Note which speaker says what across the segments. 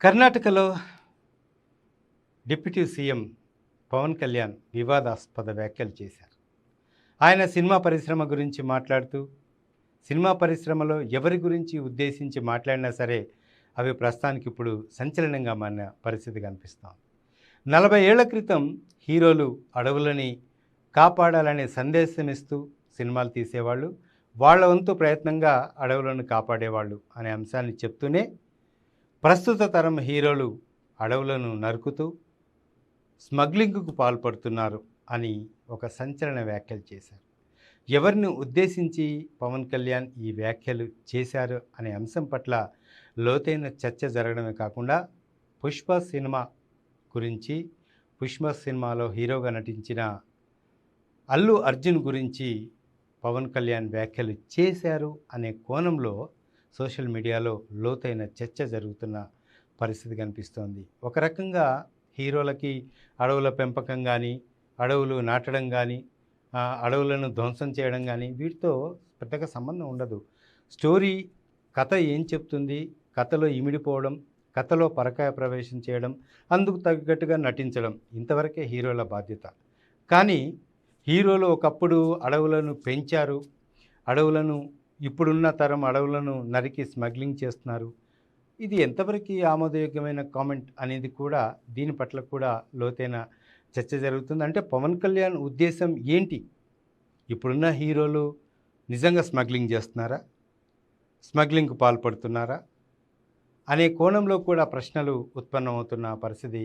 Speaker 1: కర్ణాటకలో deputy CM Pawan Kalyan వివాదాస్పద వ్యాఖ్యలు చేశారు. ఆయన సినిమా పరిశ్రమ గురించి మాట్లాడుతూ సినిమా పరిశ్రమలో ఎవరి గురించి ఉద్దేశించి మాట్లాడినా సరే అవి ప్రస్తుతానికి ఇప్పుడు సంచలనంగా మారిన పరిస్థితి కనిపిస్తాం నలభై ఏళ్ళ క్రితం హీరోలు అడవులని కాపాడాలనే సందేశం ఇస్తూ సినిమాలు తీసేవాళ్ళు వాళ్ళ వంతు ప్రయత్నంగా అడవులను కాపాడేవాళ్ళు అనే అంశాన్ని చెప్తూనే ప్రస్తుత తరం హీరోలు అడవులను నరుకుతూ స్మగ్లింగ్కు పాల్పడుతున్నారు అని ఒక సంచలన వ్యాఖ్యలు చేశారు. ఎవరిని ఉద్దేశించి పవన్ కళ్యాణ్ ఈ వ్యాఖ్యలు చేశారు అనే అంశం పట్ల లోతైన చర్చ జరగడమే కాకుండా పుష్ప సినిమా గురించి పుష్ప సినిమాలో హీరోగా నటించిన అల్లు అర్జున్ గురించి పవన్ కళ్యాణ్ వ్యాఖ్యలు చేశారు అనే కోణంలో సోషల్ మీడియాలో లోతైన చర్చ జరుగుతున్న పరిస్థితి కనిపిస్తోంది. ఒక రకంగా హీరోలకి అడవుల పెంపకం కానీ అడవులు నాటడం కానీ అడవులను ధ్వంసం చేయడం కానీ వీటితో పెద్దగా సంబంధం ఉండదు. స్టోరీ కథ ఏం చెప్తుంది? కథలో ఇమిడిపోవడం కథలో పరకాయ ప్రవేశం చేయడం అందుకు తగ్గట్టుగా నటించడం ఇంతవరకే హీరోల బాధ్యత. కానీ హీరోలు ఒకప్పుడు అడవులను పెంచారు అడవులను ఇప్పుడున్న తరం అడవులను నరికి స్మగ్లింగ్ చేస్తున్నారు. ఇది ఎంతవరకు ఆమోదయోగ్యమైన కామెంట్ అనేది కూడా దీని పట్ల కూడా లోతైన చర్చ జరుగుతుంది. అంటే పవన్ కళ్యాణ్ ఉద్దేశం ఏంటి? ఇప్పుడున్న హీరోలు నిజంగా స్మగ్లింగ్ చేస్తున్నారా? స్మగ్లింగ్కు పాల్పడుతున్నారా? అనే కోణంలో కూడా ప్రశ్నలు ఉత్పన్నమవుతున్న పరిస్థితి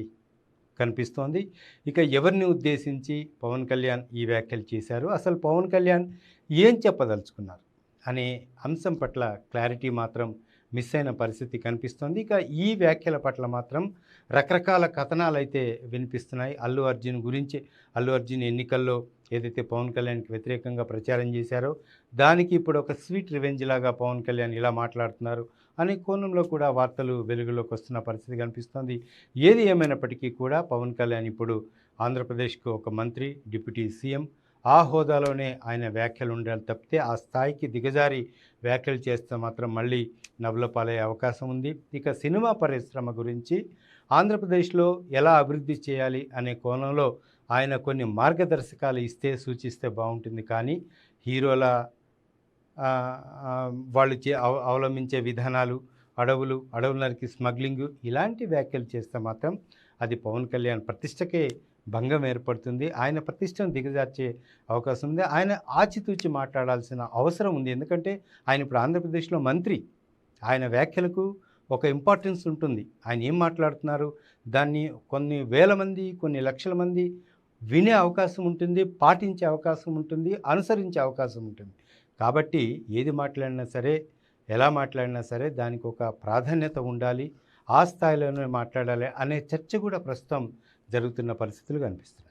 Speaker 1: కనిపిస్తోంది. ఇక ఎవరిని ఉద్దేశించి పవన్ కళ్యాణ్ ఈ వ్యాఖ్యలు చేశారు? అసలు పవన్ కళ్యాణ్ ఏం చెప్పదలుచుకున్నారు? అనే అంశం పట్ల క్లారిటీ మాత్రం మిస్ అయిన పరిస్థితి కనిపిస్తోంది. ఇక ఈ వ్యాఖ్యల పట్ల మాత్రం రకరకాల కథనాలు అయితే వినిపిస్తున్నాయి. అల్లు అర్జున్ గురించి అల్లు అర్జున్ ఎన్నికల్లో ఏదైతే పవన్ కళ్యాణ్కి వ్యతిరేకంగా ప్రచారం చేశారో దానికి ఇప్పుడు ఒక స్వీట్ రివెంజ్ లాగా పవన్ కళ్యాణ్ ఇలా మాట్లాడుతున్నారు అనే కోణంలో కూడా వార్తలు వెలుగులోకి వస్తున్న పరిస్థితి కనిపిస్తోంది. ఏది ఏమైనప్పటికీ కూడా పవన్ కళ్యాణ్ ఇప్పుడు ఆంధ్రప్రదేశ్కు ఒక మంత్రి డిప్యూటీ సీఎం ఆ హోదాలోనే ఆయన వ్యాఖ్యలు ఉండాలి తప్పితే ఆ స్థాయికి దిగజారి వ్యాఖ్యలు చేస్తే మాత్రం మళ్ళీ నవ్వులపాలయ్యే అవకాశం ఉంది. ఇక సినిమా పరిశ్రమ గురించి ఆంధ్రప్రదేశ్లో ఎలా అభివృద్ధి చేయాలి అనే కోణంలో ఆయన కొన్ని మార్గదర్శకాలు ఇస్తే సూచిస్తే బాగుంటుంది. కానీ హీరోల వాళ్ళు చే అవ అవలంబించే విధానాలు అడవులు అడవులకి స్మగ్లింగ్ ఇలాంటి వ్యాఖ్యలు చేస్తే మాత్రం అది పవన్ కళ్యాణ్ ప్రతిష్టకే భంగం ఏర్పడుతుంది. ఆయన ప్రతిష్టను దిగజార్చే అవకాశం ఉంది. ఆయన ఆచితూచి మాట్లాడాల్సిన అవసరం ఉంది. ఎందుకంటే ఆయన ఇప్పుడు ఆంధ్రప్రదేశ్లో మంత్రి. ఆయన వ్యాఖ్యలకు ఒక ఇంపార్టెన్స్ ఉంటుంది. ఆయన ఏం మాట్లాడుతున్నారు? దాన్ని కొన్ని వేల మంది కొన్ని లక్షల మంది వినే అవకాశం ఉంటుంది పాటించే అవకాశం ఉంటుంది అనుసరించే అవకాశం ఉంటుంది. కాబట్టి ఏది మాట్లాడినా సరే ఎలా మాట్లాడినా సరే దానికి ఒక ప్రాధాన్యత ఉండాలి. ఆ స్థాయిలోనే మాట్లాడాలి అనే చర్చ కూడా ప్రస్తుతం జరుగుతున్న పరిస్థితులు కనిపిస్తున్నాయి.